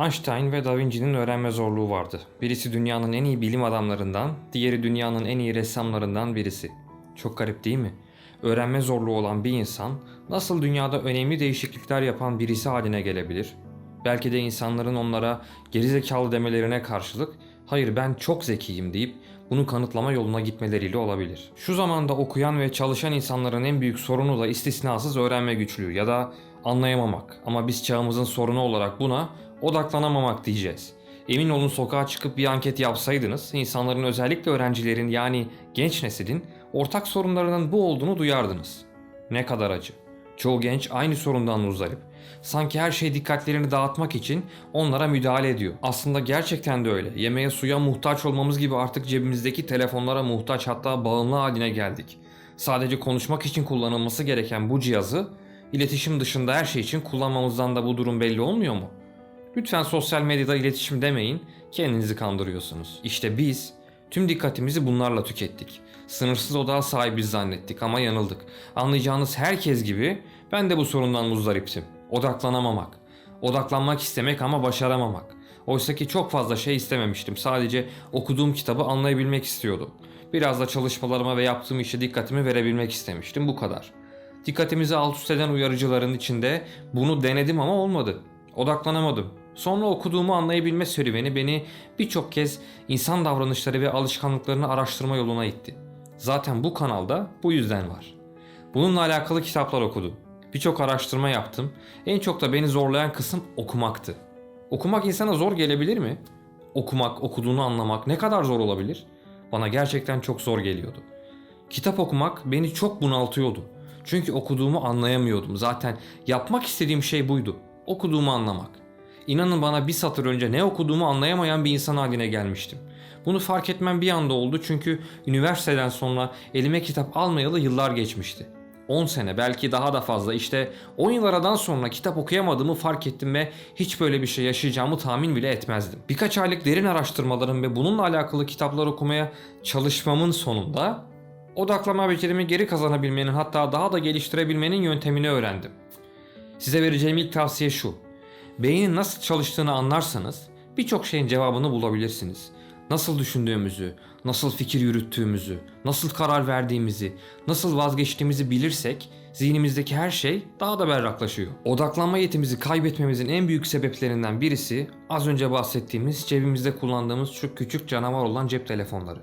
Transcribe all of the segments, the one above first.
Einstein ve Da Vinci'nin öğrenme zorluğu vardı. Birisi dünyanın en iyi bilim adamlarından, diğeri dünyanın en iyi ressamlarından birisi. Çok garip değil mi? Öğrenme zorluğu olan bir insan nasıl dünyada önemli değişiklikler yapan birisi haline gelebilir? Belki de insanların onlara gerizekalı demelerine karşılık hayır ben çok zekiyim deyip bunu kanıtlama yoluna gitmeleriyle olabilir. Şu zamanda okuyan ve çalışan insanların en büyük sorunu da istisnasız öğrenme güçlüğü ya da anlayamamak. Ama biz çağımızın sorunu olarak buna odaklanamamak diyeceğiz. Emin olun sokağa çıkıp bir anket yapsaydınız, insanların özellikle öğrencilerin yani genç neslin ortak sorunlarının bu olduğunu duyardınız. Ne kadar acı. Çoğu genç aynı sorundan muzdarip. Sanki her şey dikkatlerini dağıtmak için onlara müdahale ediyor. Aslında gerçekten de öyle. Yemeğe suya muhtaç olmamız gibi artık cebimizdeki telefonlara muhtaç hatta bağımlı haline geldik. Sadece konuşmak için kullanılması gereken bu cihazı iletişim dışında her şey için kullanmamızdan da bu durum belli olmuyor mu? Lütfen sosyal medyada iletişim demeyin, kendinizi kandırıyorsunuz. İşte biz tüm dikkatimizi bunlarla tükettik. Sınırsız odağa sahibiz zannettik ama yanıldık. Anlayacağınız herkes gibi ben de bu sorundan muzdariptim. Odaklanamamak. Odaklanmak istemek ama başaramamak. Oysa ki çok fazla şey istememiştim. Sadece okuduğum kitabı anlayabilmek istiyordum. Biraz da çalışmalarıma ve yaptığım işe dikkatimi verebilmek istemiştim. Bu kadar. Dikkatimizi alt üst eden uyarıcıların içinde bunu denedim ama olmadı. Odaklanamadım. Sonra okuduğumu anlayabilme serüveni beni birçok kez insan davranışları ve alışkanlıklarını araştırma yoluna itti. Zaten bu kanalda bu yüzden var. Bununla alakalı kitaplar okudum. Birçok araştırma yaptım. En çok da beni zorlayan kısım okumaktı. Okumak insana zor gelebilir mi? Okumak, okuduğunu anlamak ne kadar zor olabilir? Bana gerçekten çok zor geliyordu. Kitap okumak beni çok bunaltıyordu. Çünkü okuduğumu anlayamıyordum. Zaten yapmak istediğim şey buydu. Okuduğumu anlamak. İnanın bana bir satır önce ne okuduğumu anlayamayan bir insan haline gelmiştim. Bunu fark etmem bir anda oldu çünkü üniversiteden sonra elime kitap almayalı yıllar geçmişti. 10 sene belki daha da fazla işte 10 yıl aradan sonra kitap okuyamadığımı fark ettim ve hiç böyle bir şey yaşayacağımı tahmin bile etmezdim. Birkaç aylık derin araştırmalarım ve bununla alakalı kitaplar okumaya çalışmamın sonunda odaklama becerimi geri kazanabilmenin hatta daha da geliştirebilmenin yöntemini öğrendim. Size vereceğim ilk tavsiye şu. Beynin nasıl çalıştığını anlarsanız birçok şeyin cevabını bulabilirsiniz. Nasıl düşündüğümüzü, nasıl fikir yürüttüğümüzü, nasıl karar verdiğimizi, nasıl vazgeçtiğimizi bilirsek zihnimizdeki her şey daha da berraklaşıyor. Odaklanma yetimizi kaybetmemizin en büyük sebeplerinden birisi az önce bahsettiğimiz cebimizde kullandığımız şu küçük canavar olan cep telefonları.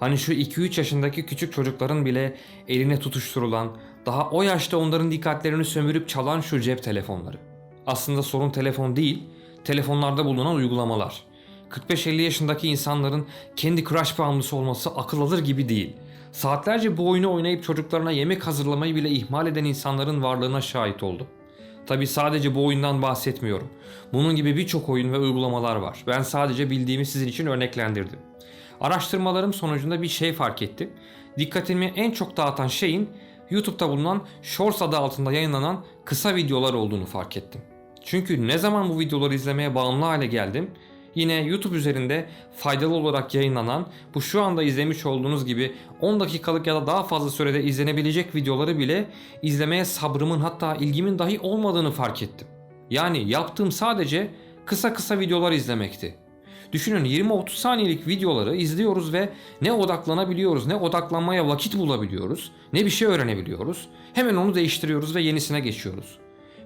Hani şu 2-3 yaşındaki küçük çocukların bile eline tutuşturulan, daha o yaşta onların dikkatlerini sömürüp çalan şu cep telefonları. Aslında sorun telefon değil, telefonlarda bulunan uygulamalar. 45-50 yaşındaki insanların kendi crush bağımlısı olması akıl alır gibi değil. Saatlerce bu oyunu oynayıp çocuklarına yemek hazırlamayı bile ihmal eden insanların varlığına şahit oldum. Tabi sadece bu oyundan bahsetmiyorum. Bunun gibi birçok oyun ve uygulamalar var. Ben sadece bildiğimi sizin için örneklendirdim. Araştırmalarım sonucunda bir şey fark ettim. Dikkatimi en çok dağıtan şeyin YouTube'da bulunan Shorts adı altında yayınlanan kısa videolar olduğunu fark ettim. Çünkü ne zaman bu videoları izlemeye bağımlı hale geldim, yine YouTube üzerinde faydalı olarak yayınlanan bu şu anda izlemiş olduğunuz gibi 10 dakikalık ya da daha fazla sürede izlenebilecek videoları bile izlemeye sabrımın hatta ilgimin dahi olmadığını fark ettim. Yani yaptığım sadece kısa kısa videolar izlemekti. Düşünün 20-30 saniyelik videoları izliyoruz ve ne odaklanabiliyoruz, ne odaklanmaya vakit bulabiliyoruz, ne bir şey öğrenebiliyoruz. Hemen onu değiştiriyoruz ve yenisine geçiyoruz.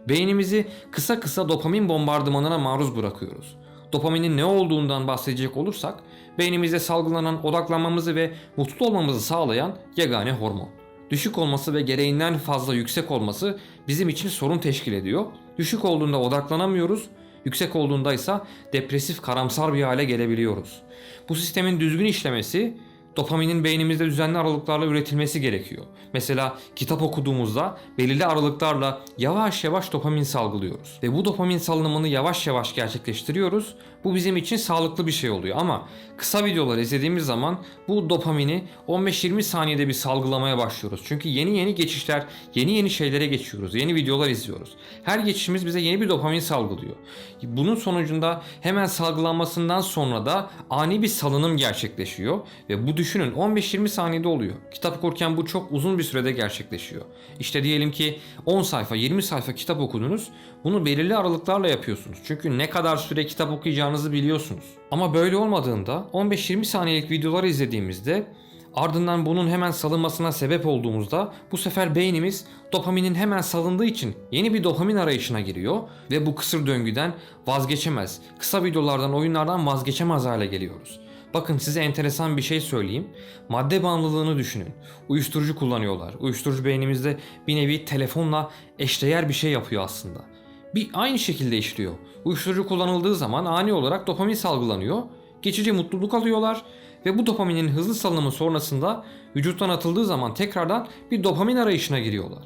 Beynimizi kısa kısa dopamin bombardımanına maruz bırakıyoruz. Dopaminin ne olduğundan bahsedecek olursak, beynimizde salgılanan odaklanmamızı ve mutlu olmamızı sağlayan yegane hormon. Düşük olması ve gereğinden fazla yüksek olması bizim için sorun teşkil ediyor. Düşük olduğunda odaklanamıyoruz, yüksek olduğunda ise depresif karamsar bir hale gelebiliyoruz. Bu sistemin düzgün işlemesi dopaminin beynimizde düzenli aralıklarla üretilmesi gerekiyor. Mesela kitap okuduğumuzda belirli aralıklarla yavaş yavaş dopamin salgılıyoruz. Ve bu dopamin salınımını yavaş yavaş gerçekleştiriyoruz. Bu bizim için sağlıklı bir şey oluyor ama kısa videolar izlediğimiz zaman bu dopamini 15-20 saniyede bir salgılamaya başlıyoruz. Çünkü yeni yeni geçişler, yeni yeni şeylere geçiyoruz. Yeni videolar izliyoruz. Her geçişimiz bize yeni bir dopamin salgılıyor. Bunun sonucunda hemen salgılanmasından sonra da ani bir salınım gerçekleşiyor ve bu düşünün 15-20 saniyede oluyor. Kitap okurken bu çok uzun bir sürede gerçekleşiyor. İşte diyelim ki 10 sayfa 20 sayfa kitap okudunuz. Bunu belirli aralıklarla yapıyorsunuz. Çünkü ne kadar süre kitap okuyacağınızı biliyorsunuz. Ama böyle olmadığında 15-20 saniyelik videoları izlediğimizde Ardından bunun hemen salınmasına sebep olduğumuzda bu sefer beynimiz dopaminin hemen salındığı için yeni bir dopamin arayışına giriyor ve bu kısır döngüden vazgeçemez. Kısa videolardan, oyunlardan vazgeçemez hale geliyoruz. Bakın size enteresan bir şey söyleyeyim. Madde bağımlılığını düşünün. Uyuşturucu kullanıyorlar. Uyuşturucu beynimizde bir nevi telefonla eşdeğer bir şey yapıyor aslında. Bir aynı şekilde işliyor. Uyuşturucu kullanıldığı zaman ani olarak dopamin salgılanıyor. Geçici mutluluk alıyorlar ve bu dopaminin hızlı salınımı sonrasında vücuttan atıldığı zaman tekrardan bir dopamin arayışına giriyorlar.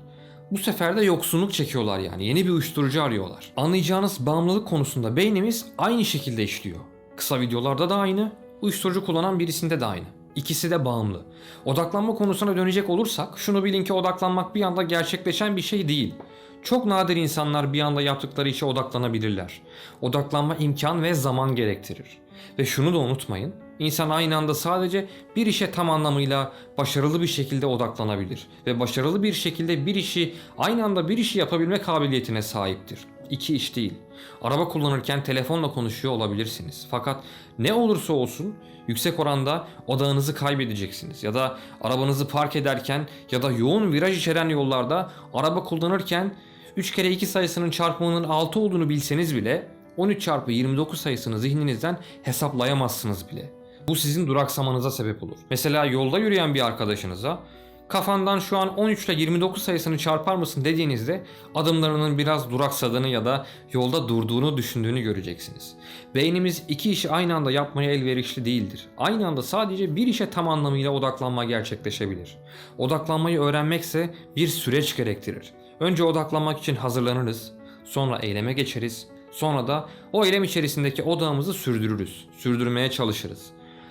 Bu sefer de yoksunluk çekiyorlar yani yeni bir uyuşturucu arıyorlar. Anlayacağınız bağımlılık konusunda beynimiz aynı şekilde işliyor. Kısa videolarda da aynı, uyuşturucu kullanan birisinde de aynı. İkisi de bağımlı. Odaklanma konusuna dönecek olursak şunu bilin ki odaklanmak bir anda gerçekleşen bir şey değil. Çok nadir insanlar bir anda yaptıkları işe odaklanabilirler. Odaklanma imkan ve zaman gerektirir. Ve şunu da unutmayın. İnsan aynı anda sadece bir işe tam anlamıyla başarılı bir şekilde odaklanabilir ve başarılı bir şekilde bir işi aynı anda bir işi yapabilme kabiliyetine sahiptir. İki iş değil. Araba kullanırken telefonla konuşuyor olabilirsiniz. Fakat ne olursa olsun yüksek oranda odağınızı kaybedeceksiniz. Ya da arabanızı park ederken ya da yoğun viraj içeren yollarda araba kullanırken 3 kere 2 sayısının çarpımının 6 olduğunu bilseniz bile 13 çarpı 29 sayısını zihninizden hesaplayamazsınız bile. Bu sizin duraksamanıza sebep olur. Mesela yolda yürüyen bir arkadaşınıza kafandan şu an 13 ile 29 sayısını çarpar mısın dediğinizde adımlarının biraz duraksadığını ya da yolda durduğunu düşündüğünü göreceksiniz. Beynimiz iki işi aynı anda yapmaya elverişli değildir. Aynı anda sadece bir işe tam anlamıyla odaklanma gerçekleşebilir. Odaklanmayı öğrenmekse bir süreç gerektirir. Önce odaklanmak için hazırlanırız, sonra eyleme geçeriz, sonra da o eylem içerisindeki odağımızı sürdürürüz, sürdürmeye çalışırız.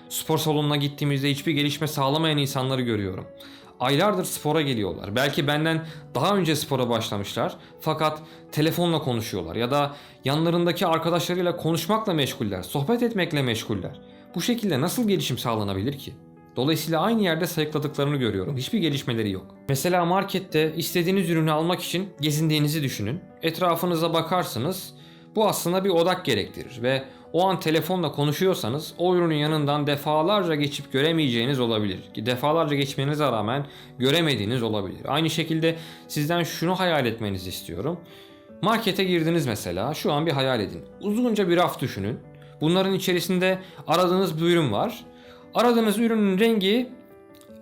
Spor salonuna gittiğimizde hiçbir gelişme sağlamayan insanları görüyorum. Aylardır spora geliyorlar. Belki benden daha önce spora başlamışlar fakat telefonla konuşuyorlar ya da yanlarındaki arkadaşlarıyla konuşmakla meşguller, sohbet etmekle meşguller. Bu şekilde nasıl gelişim sağlanabilir ki? Dolayısıyla aynı yerde sayıkladıklarını görüyorum. Hiçbir gelişmeleri yok. Mesela markette istediğiniz ürünü almak için gezindiğinizi düşünün. Etrafınıza bakarsınız. Bu aslında bir odak gerektirir ve o an telefonla konuşuyorsanız o ürünün yanından defalarca geçip göremeyeceğiniz olabilir. Ki defalarca geçmenize rağmen göremediğiniz olabilir. Aynı şekilde sizden şunu hayal etmenizi istiyorum. Markete girdiniz mesela. Şu an bir hayal edin. Uzunca bir raf düşünün. Bunların içerisinde aradığınız bir ürün var. Aradığınız ürünün rengi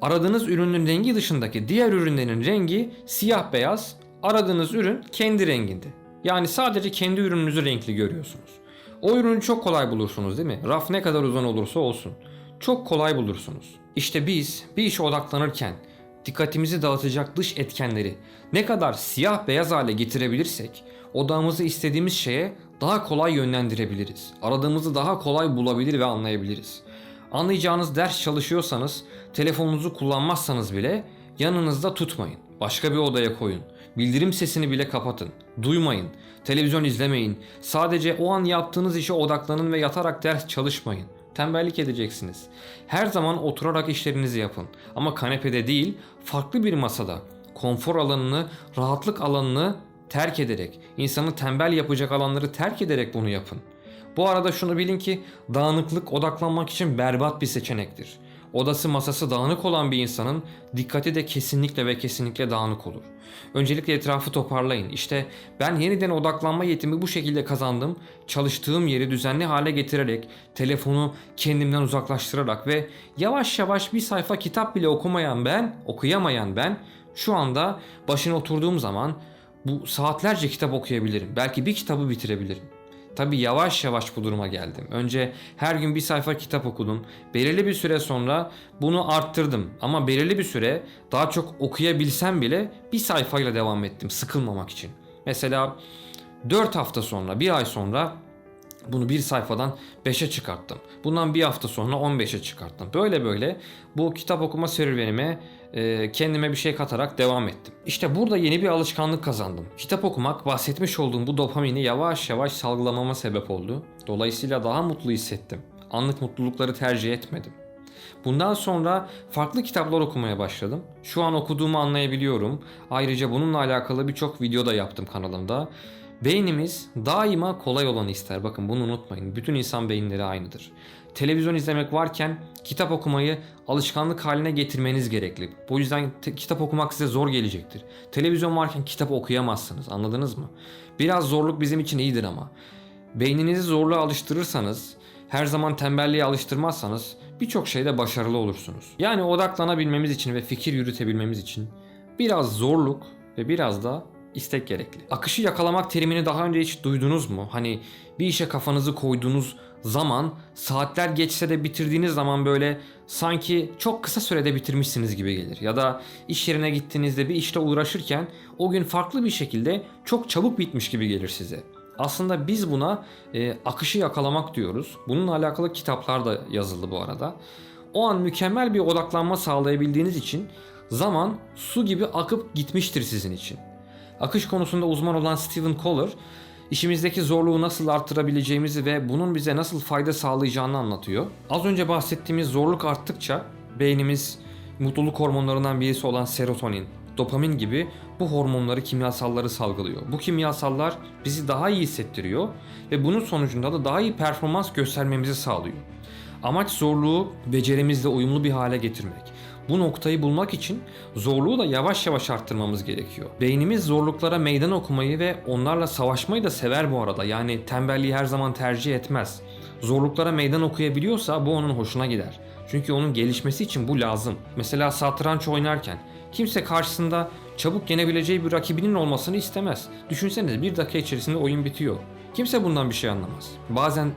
aradığınız ürünün rengi dışındaki diğer ürünlerin rengi siyah beyaz. Aradığınız ürün kendi renginde. Yani sadece kendi ürününüzü renkli görüyorsunuz. O ürünü çok kolay bulursunuz değil mi? Raf ne kadar uzun olursa olsun. Çok kolay bulursunuz. İşte biz bir işe odaklanırken dikkatimizi dağıtacak dış etkenleri ne kadar siyah beyaz hale getirebilirsek odağımızı istediğimiz şeye daha kolay yönlendirebiliriz. Aradığımızı daha kolay bulabilir ve anlayabiliriz. Anlayacağınız ders çalışıyorsanız telefonunuzu kullanmazsanız bile yanınızda tutmayın. Başka bir odaya koyun. Bildirim sesini bile kapatın. Duymayın. Televizyon izlemeyin. Sadece o an yaptığınız işe odaklanın ve yatarak ders çalışmayın. Tembellik edeceksiniz. Her zaman oturarak işlerinizi yapın. Ama kanepede değil, farklı bir masada. Konfor alanını, rahatlık alanını terk ederek, insanı tembel yapacak alanları terk ederek bunu yapın. Bu arada şunu bilin ki dağınıklık odaklanmak için berbat bir seçenektir. Odası masası dağınık olan bir insanın dikkati de kesinlikle ve kesinlikle dağınık olur. Öncelikle etrafı toparlayın. İşte ben yeniden odaklanma yetimi bu şekilde kazandım. Çalıştığım yeri düzenli hale getirerek, telefonu kendimden uzaklaştırarak ve yavaş yavaş bir sayfa kitap bile okumayan ben, okuyamayan ben şu anda başına oturduğum zaman bu saatlerce kitap okuyabilirim. Belki bir kitabı bitirebilirim. Tabi yavaş yavaş bu duruma geldim. Önce her gün bir sayfa kitap okudum. Belirli bir süre sonra bunu arttırdım. Ama belirli bir süre daha çok okuyabilsem bile bir sayfayla devam ettim sıkılmamak için. Mesela 4 hafta sonra, bir ay sonra bunu bir sayfadan 5'e çıkarttım. Bundan bir hafta sonra 15'e çıkarttım. Böyle böyle bu kitap okuma serüvenime e, kendime bir şey katarak devam ettim. İşte burada yeni bir alışkanlık kazandım. Kitap okumak bahsetmiş olduğum bu dopamini yavaş yavaş salgılamama sebep oldu. Dolayısıyla daha mutlu hissettim. Anlık mutlulukları tercih etmedim. Bundan sonra farklı kitaplar okumaya başladım. Şu an okuduğumu anlayabiliyorum. Ayrıca bununla alakalı birçok video da yaptım kanalımda. Beynimiz daima kolay olanı ister. Bakın bunu unutmayın. Bütün insan beyinleri aynıdır. Televizyon izlemek varken kitap okumayı alışkanlık haline getirmeniz gerekli. Bu yüzden kitap okumak size zor gelecektir. Televizyon varken kitap okuyamazsınız. Anladınız mı? Biraz zorluk bizim için iyidir ama. Beyninizi zorluğa alıştırırsanız, her zaman tembelliğe alıştırmazsanız birçok şeyde başarılı olursunuz. Yani odaklanabilmemiz için ve fikir yürütebilmemiz için biraz zorluk ve biraz da istek gerekli. Akışı yakalamak terimini daha önce hiç duydunuz mu? Hani bir işe kafanızı koyduğunuz zaman saatler geçse de bitirdiğiniz zaman böyle sanki çok kısa sürede bitirmişsiniz gibi gelir. Ya da iş yerine gittiğinizde bir işle uğraşırken o gün farklı bir şekilde çok çabuk bitmiş gibi gelir size. Aslında biz buna e, akışı yakalamak diyoruz. Bununla alakalı kitaplar da yazıldı bu arada. O an mükemmel bir odaklanma sağlayabildiğiniz için zaman su gibi akıp gitmiştir sizin için. Akış konusunda uzman olan Stephen Kohler, işimizdeki zorluğu nasıl arttırabileceğimizi ve bunun bize nasıl fayda sağlayacağını anlatıyor. Az önce bahsettiğimiz zorluk arttıkça beynimiz mutluluk hormonlarından birisi olan serotonin, dopamin gibi bu hormonları, kimyasalları salgılıyor. Bu kimyasallar bizi daha iyi hissettiriyor ve bunun sonucunda da daha iyi performans göstermemizi sağlıyor. Amaç zorluğu becerimizle uyumlu bir hale getirmek. Bu noktayı bulmak için zorluğu da yavaş yavaş arttırmamız gerekiyor. Beynimiz zorluklara meydan okumayı ve onlarla savaşmayı da sever bu arada. Yani tembelliği her zaman tercih etmez. Zorluklara meydan okuyabiliyorsa bu onun hoşuna gider. Çünkü onun gelişmesi için bu lazım. Mesela satranç oynarken kimse karşısında çabuk yenebileceği bir rakibinin olmasını istemez. Düşünsenize bir dakika içerisinde oyun bitiyor. Kimse bundan bir şey anlamaz. Bazen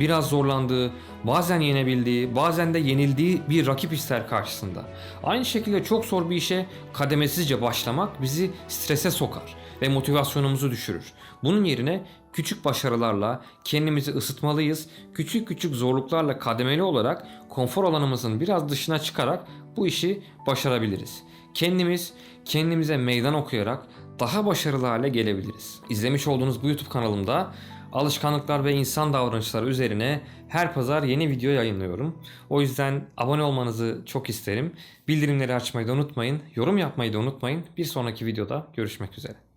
biraz zorlandığı, bazen yenebildiği, bazen de yenildiği bir rakip ister karşısında. Aynı şekilde çok zor bir işe kademesizce başlamak bizi strese sokar ve motivasyonumuzu düşürür. Bunun yerine küçük başarılarla kendimizi ısıtmalıyız. Küçük küçük zorluklarla kademeli olarak konfor alanımızın biraz dışına çıkarak bu işi başarabiliriz. Kendimiz kendimize meydan okuyarak daha başarılı hale gelebiliriz. İzlemiş olduğunuz bu YouTube kanalımda alışkanlıklar ve insan davranışları üzerine her pazar yeni video yayınlıyorum. O yüzden abone olmanızı çok isterim. Bildirimleri açmayı da unutmayın. Yorum yapmayı da unutmayın. Bir sonraki videoda görüşmek üzere.